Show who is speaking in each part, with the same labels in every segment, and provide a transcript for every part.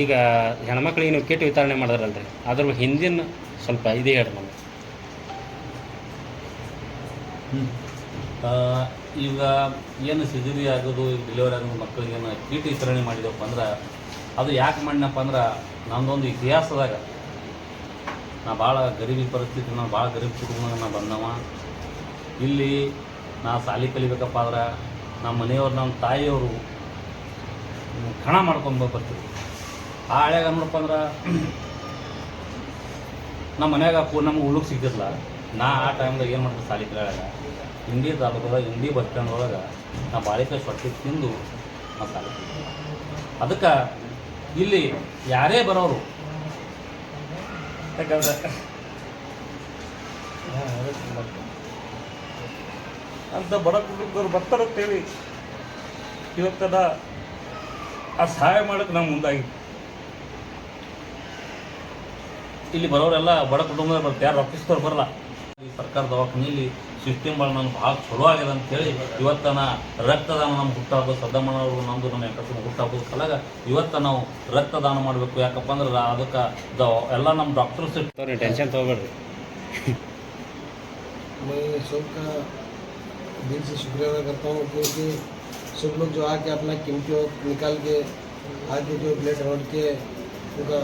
Speaker 1: ಈಗ ಹೆಣ್ಮಕ್ಳಿಗೆ ನೀವು ಕಿಟ್ ವಿತರಣೆ ಮಾಡಿದ್ರಲ್ರಿ? ಅದ್ರ ಹಿಂದಿನ ಸ್ವಲ್ಪ ಇದೇ ಹೇಳ್ರಿ ನಮಗೆ.
Speaker 2: ಈಗ ಏನು ಸಿಜರಿ ಆಗೋದು, ಈಗ ಡೆಲಿವರಿ ಆಗೋದು ಮಕ್ಕಳಿಗೆ ಏನು ಕೀಟ ವಿತರಣೆ ಮಾಡಿದೆವಪ್ಪ ಅಂದ್ರೆ, ಅದು ಯಾಕೆ ಮಾಡಿನಪ್ಪ ಅಂದ್ರೆ ನಮ್ಮದೊಂದು ಇತಿಹಾಸದಾಗ ನಾ ಭಾಳ ಗರೀಬಿ ಪರಿಸ್ಥಿತಿ ನಾನು ಭಾಳ ಗರೀಬ್ ಕುಟುಂಬದಾಗ ನಾ ಬಂದವ. ಇಲ್ಲಿ ನಾ ಸಾಲಿ ಕಲಿಬೇಕಪ್ಪ ಅಂದ್ರೆ, ನಮ್ಮ ಮನೆಯವ್ರು, ನಮ್ಮ ತಾಯಿಯವರು ಕಣ ಮಾಡ್ಕೊಂಡು ಬರ್ತೀವಿ ಆ ನೋಡಪ್ಪ ಅಂದ್ರೆ ನಮ್ಮ ಮನ್ಯಾಗ ಪೂ ನಮ್ಗೆ ಉಳುಕ್ ಸಿಗ್ತಿರ್ಲ ನಾ ಆ ಟೈಮ್ದಾಗ ಏನು ಮಾಡ್ತೀನಿ ಸಾಲಿ ಕಲಿಯಾಗ ಹಿಂದಿ ತಾಲೂಕದಾಗ ಹಿಂದಿ ಬಸ್ ಸ್ಟ್ಯಾಂಡ್ ಒಳಗೆ ನಾ ಬಾಳಿಕೆ ಸೊಟ್ಟಿ ತಿಂದು ನಾ ಸಾಲಿ ಅದಕ್ಕೆ ಇಲ್ಲಿ ಯಾರೇ ಬರೋರು ಯಾಕಂದ್ರೆ ಅಂತ ಬಡ ಕುಟುಂಬದವ್ರು ಬರ್ತಾರ ಅಂತೇಳಿ ಇವತ್ತದ ಆ ಸಹಾಯ ಮಾಡಕ್ಕೆ ನಾವು ಮುಂದಾಗಿ ಇಲ್ಲಿ ಬರೋರೆಲ್ಲ ಬಡ ಕುಟುಂಬದವ್ರು ಬರ್ತಾರೆ ಯಾರು ರೊಕ್ಕಿಸ್ತವ್ರು ಬರಲ್ಲ ಈ ಸರ್ಕಾರ ದವಾಖಾನೆಯಲ್ಲಿ ಸಿಸ್ಟಮ್ ಭಾಳ ನಮ್ಗೆ ಭಾಳ ಚಲೋ ಆಗ್ಯದ ಅಂತೇಳಿ ಇವತ್ತನ ರಕ್ತದಾನ ನಮ್ಮ ಹುಟ್ಟಾಬೋದು ಸದ್ದಮ್ಮನವರು ನಮ್ಮದು ನಮ್ಮ ಹೆಂಕಸು ಹುಟ್ಟಾಬೋದು ಕಲಾಗ ಇವತ್ತ ನಾವು ರಕ್ತದಾನ ಮಾಡಬೇಕು ಯಾಕಪ್ಪ ಅಂದ್ರೆ ಅದಕ್ಕೆ ದ ಎಲ್ಲ ನಮ್ಮ ಡಾಕ್ಟರ್ಸ್
Speaker 1: ನೀವು ಟೆನ್ಷನ್ ತೊಗೊಬೇಡ್ರಿ
Speaker 3: मैं सबका दिल से शुक्रिया अदा करता हूँ क्योंकि सब लोग जो आके अपना कीमती वक्त निकाल के आके जो प्लेट रोड के उनका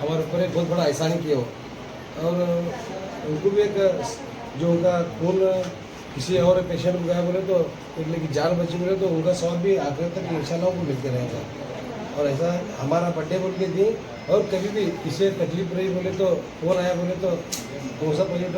Speaker 3: हमारे ऊपर एक बहुत बड़ा एहसान किया हो। और उनको भी एक, जो उनका खून किसी और पेशेंट में गया बोले तो लेकिन जान बची बोले तो उनका स्वाद भी आखिर तक इंशाल्लाह को मिलते रहेगा। और ऐसा हमारा बड्डे बोल के दी और कभी भी किसी तकलीफ़ रही बोले तो फ़ोन आया बोले तो कौन सा
Speaker 1: पॉजिटिव